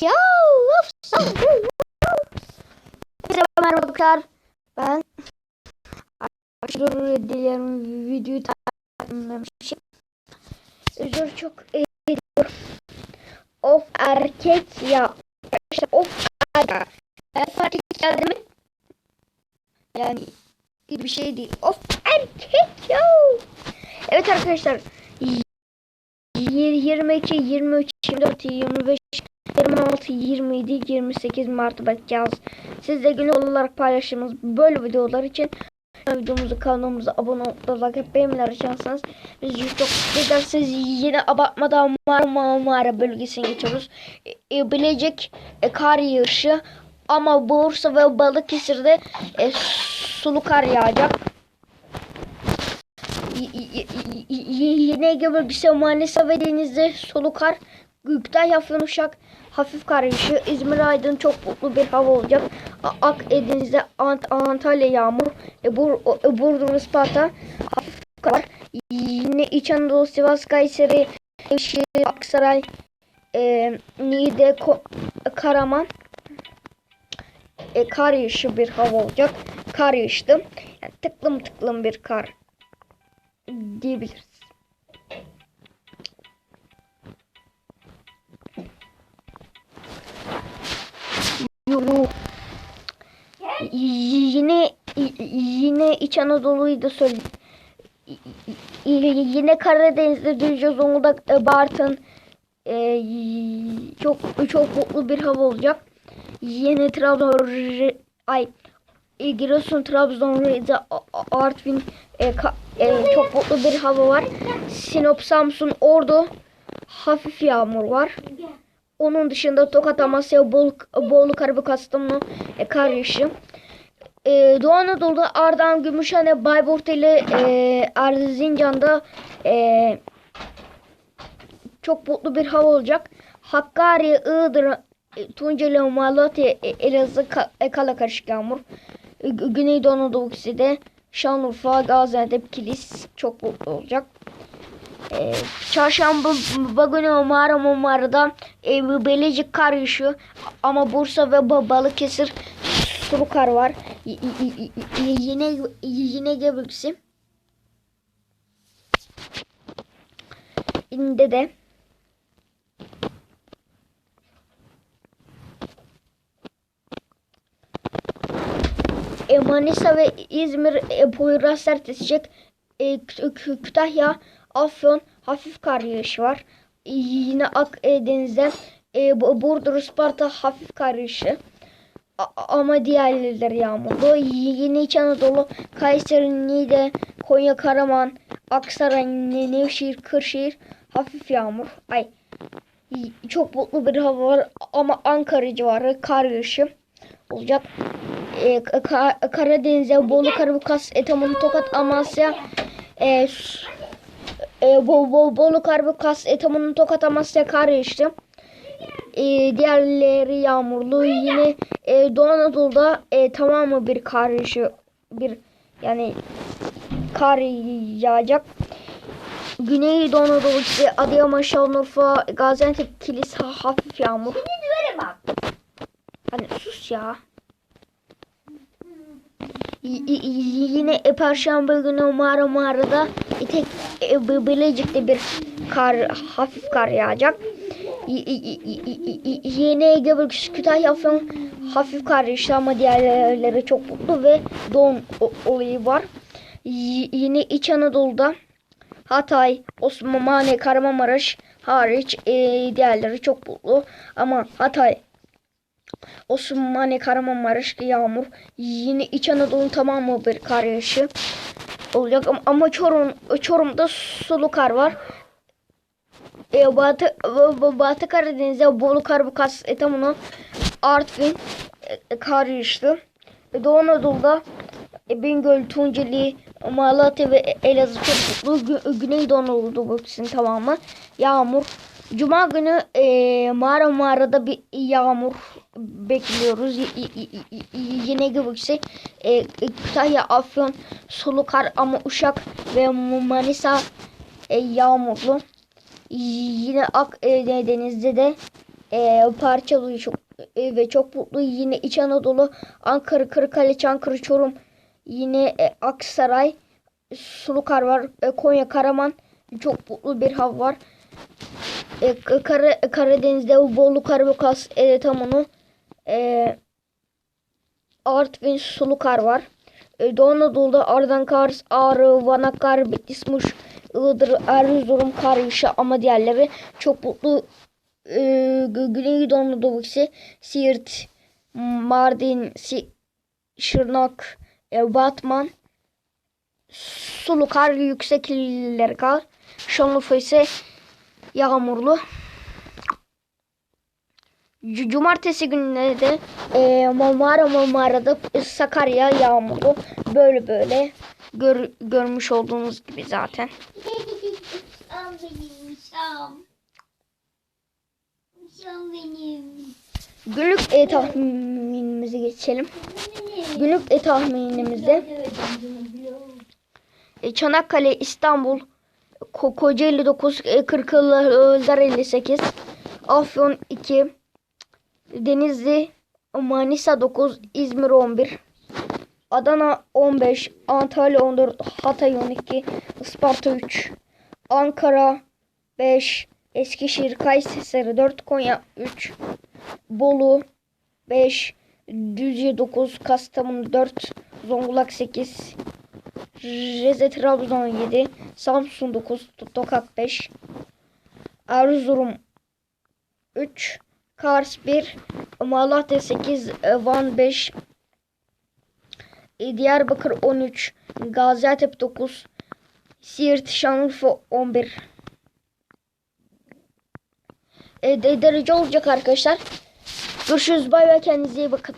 Ya. Merhaba arkadaşlar. Ben Aşırı dilerim videoyu tamamlamışım. Özür çok ediyorum. Of erkek ya. İşte of erkek. Ben fark geldi mi? Yani bir şey değil. Of erkek ya. Evet arkadaşlar. 22, 23, 24, 25, 26, 27, 28 Mart'ta bakacağız. Siz de gün olarak paylaştığımız böyle videolar için videomuzu kanalımıza abone olup like hep benimle açarsanız bizi çok ederseniz yine abartmadan mağara mağara bölgesine geçiyoruz. E, e, Bilecik e, kar yağışı ama Bursa ve Balıkesir'de e, sulu kar yağacak. Yine Ege bölgesi Manisa ve denizde sulu kar. Kütahya, Afyon, Uşak hafif kar yağışı. İzmir, Aydın çok mutlu bir hava olacak. A- Akdeniz'de Ant Antalya yağmur. E, Bur Burdur, Isparta hafif kar. Yine İç Anadolu, Sivas, Kayseri, Nevşehir, Aksaray, e, Niğde, Ko- Karaman e, kar yağışı bir hava olacak. Kar yağıştı. Yani tıklım tıklım bir kar diyebiliriz. Yuh. Yine yine İç Anadolu'yu da söyle. Yine Karadeniz'de Düzce, Zonguldak, e, Bartın e, çok çok mutlu bir hava olacak. Yine Trabzon ay e, Giresun, Trabzon, Rize, Artvin e, ka- e, çok mutlu bir hava var. Sinop, Samsun, Ordu hafif yağmur var. Onun dışında Tokat, Amasya, Bolu, Bolu Karabük, Kastamonu e, kar yağışı. E, Doğu Anadolu'da Ardahan, Gümüşhane, Bayburt ile e, Erzincan'da e, çok mutlu bir hava olacak. Hakkari, Iğdır, e, Tunceli, Malatya, e, Elazığ, e, Kala karışık yağmur. Gü- Güneydoğu Anadolu de Şanlıurfa, Gaziantep, Kilis çok mutlu olacak. E, çarşamba günü Mağara Mağara'da e, Bilecik kar yağışı ama Bursa ve Ba- Balıkesir sulu kar var. Y- Yine yine Gebirgisi. İnde de e, Manisa ve İzmir e, Poyraz sertleşecek. E, Kü- Kü- Kütahya, Afyon hafif kar yağışı var. E, yine Akdeniz'de e, Bu- Burdur, Isparta hafif kar yağışı. A- ama diğerleri yağmurlu. Y- Yine İç Anadolu, Kayseri, Niğde, Konya, Karaman, Aksaray, Ne- Nevşehir, Kırşehir hafif yağmur. Ay çok mutlu bir hava var ama Ankara civarı kar yağışı olacak. Ee, Ka- Karadeniz'e, Bolu, Karabukas, Etamon, Tokat, Amasya, e, e, Bol, Bol, Bolu, Karabukas, Etamon, Tokat, Amasya kar yağışı. E, diğerleri yağmurlu. Yine e, Doğu Anadolu'da e, tamamı bir kar yağışı, bir yani kar yağacak. Güney Doğu Anadolu işte Adıyaman, Şanlıurfa, Gaziantep, Kilis ha- hafif yağmur. Hani sus ya. Y- Yine e, Perşembe günü Mağara Mağara'da e, tek e, Bi- Bilecik'te bir kar hafif kar yağacak. Y- y- y- y- y- Yine Ege bölgesi Kütahya Afyon hafif kar yağışı ama diğerleri çok mutlu ve don olayı var. Yine İç Anadolu'da Hatay, Osmaniye, Kahramanmaraş hariç e, diğerleri çok mutlu. Ama Hatay, Osmaniye, Kahramanmaraş yağmur. Yine İç Anadolu'nun tamamı bir kar yağışı olacak. Ama, ama Çorum, Çorum'da sulu kar var. E, Batı, Ba- Batı Karadeniz'de Bolu, Karbukas, Etamonu, Artvin e, kar yağışlı. E, Doğu Anadolu'da e, Bingöl, Tunceli, Malatya ve Elazığ çok Güneydoğu Anadolu bölgesinin tamamı yağmur. Cuma günü e, mağara mağarada bir yağmur bekliyoruz. Y- y- y- y- yine göbekse e, Kütahya, Afyon, sulu kar ama Uşak ve Manisa e, yağmurlu. Yine Akdeniz'de de e, parçalıyor çok e, ve çok mutlu. Yine İç Anadolu, Ankara, Kırıkkale, Çankırı, Çorum, yine e, Aksaray, Sulukar var, e, Konya, Karaman. Çok mutlu bir hava var. E, Kara, Karadeniz'de Bolu, Karabokas, e, Tamunu, e, Artvin, Sulukar var. E, Doğu Anadolu'da Ardahan, Kars, Ağrı, Van, Akkar, Bitlis, Muş, Iğdır, Erzurum, Karşıyaka ama diğerleri çok mutlu. E, Gü- Güneydoğu Anadolu ise Siirt, Mardin, Si- Şırnak, e, Batman, Sulukar, yüksek iller kar. Şanlıurfa ise yağmurlu. C- Cumartesi günleri de e, Marmara Marmara'da Sakarya yağmurlu. Böyle böyle gör, görmüş olduğunuz gibi zaten. Günlük e, tahminimize geçelim. Günlük e, tahminimizde e, Çanakkale, İstanbul, Ko Kocaeli 9, e, Kırklareli 58, Afyon 2, Denizli, Manisa 9, İzmir 11, Adana 15, Antalya 14, Hatay 12, Isparta 3, Ankara 5, Eskişehir, Kayseri 4, Konya 3, Bolu 5, Düzce 9, Kastamonu 4, Zonguldak 8, Rize Trabzon 7, Samsun 9, Tokat 5, Erzurum 3, Kars 1, Malatya 8, Van 5, e, Diyarbakır 13, Gaziantep 9, Siirt Şanlıurfa 11. E, de, derece olacak arkadaşlar. Görüşürüz. Bay bay. Kendinize iyi bakın.